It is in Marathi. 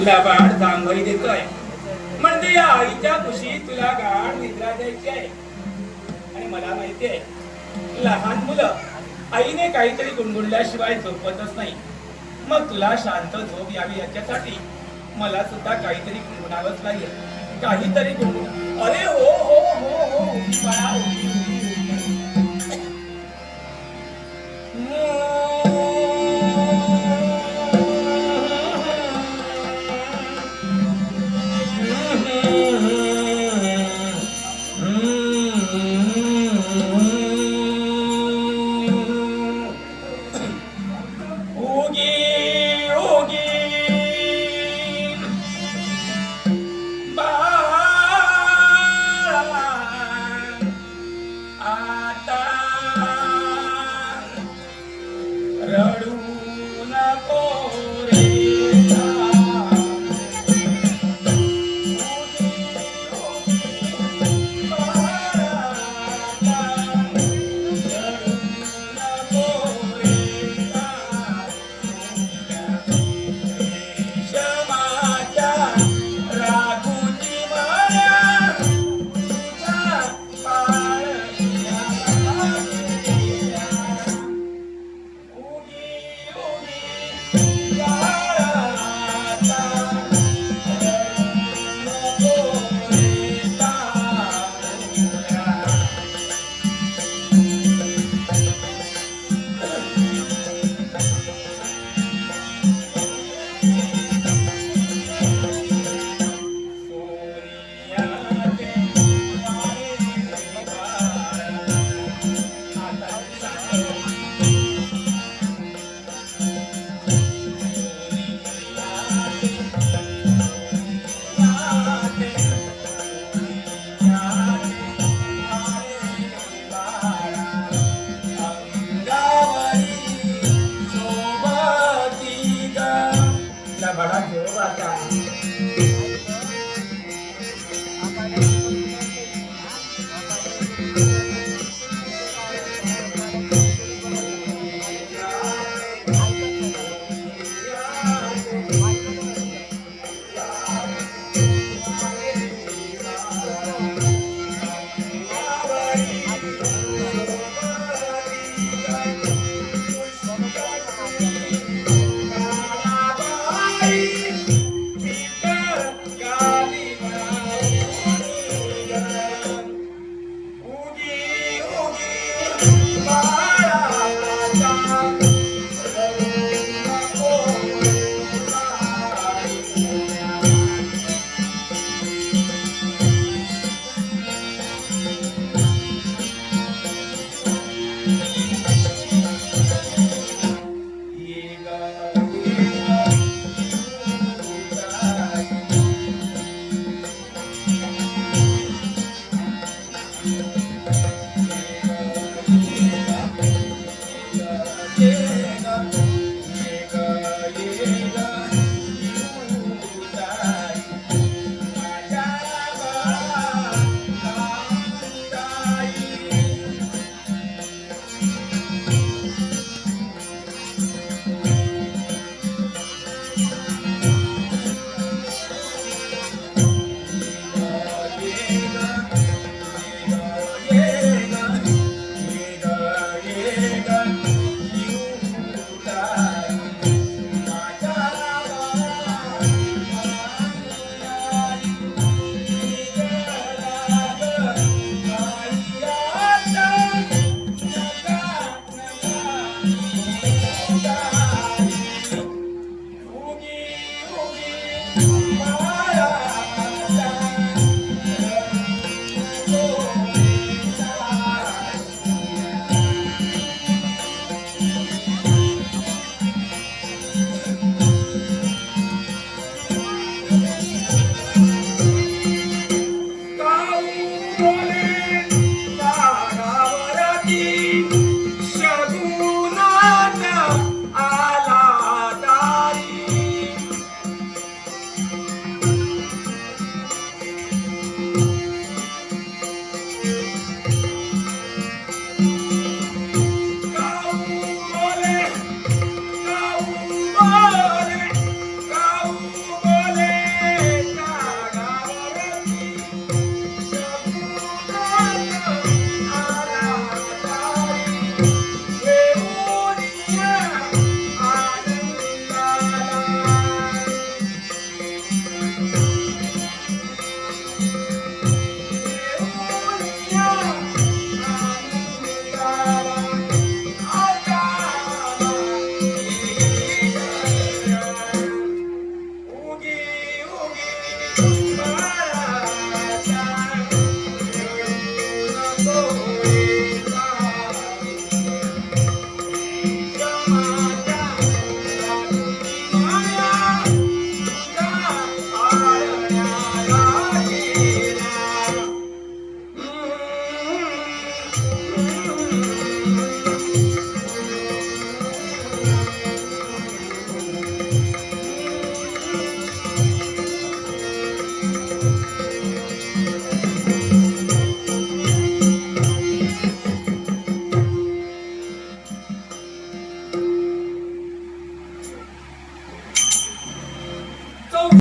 तुला बाळ जांभई देतोय. म्हणजे या आईच्या कुशीत तुला गाढ निद्रा द्यायची आहे. आणि मला माहिती आहे लहान मुलं आईने काहीतरी गुणगुणल्याशिवाय झोपतच नाही. मग तुला शांत झोप यावी याच्यासाठी मला सुद्धा काहीतरी गुणगुणावंच लागेल. काहीतरी गुणगुण. अरे हो हो हो हो मला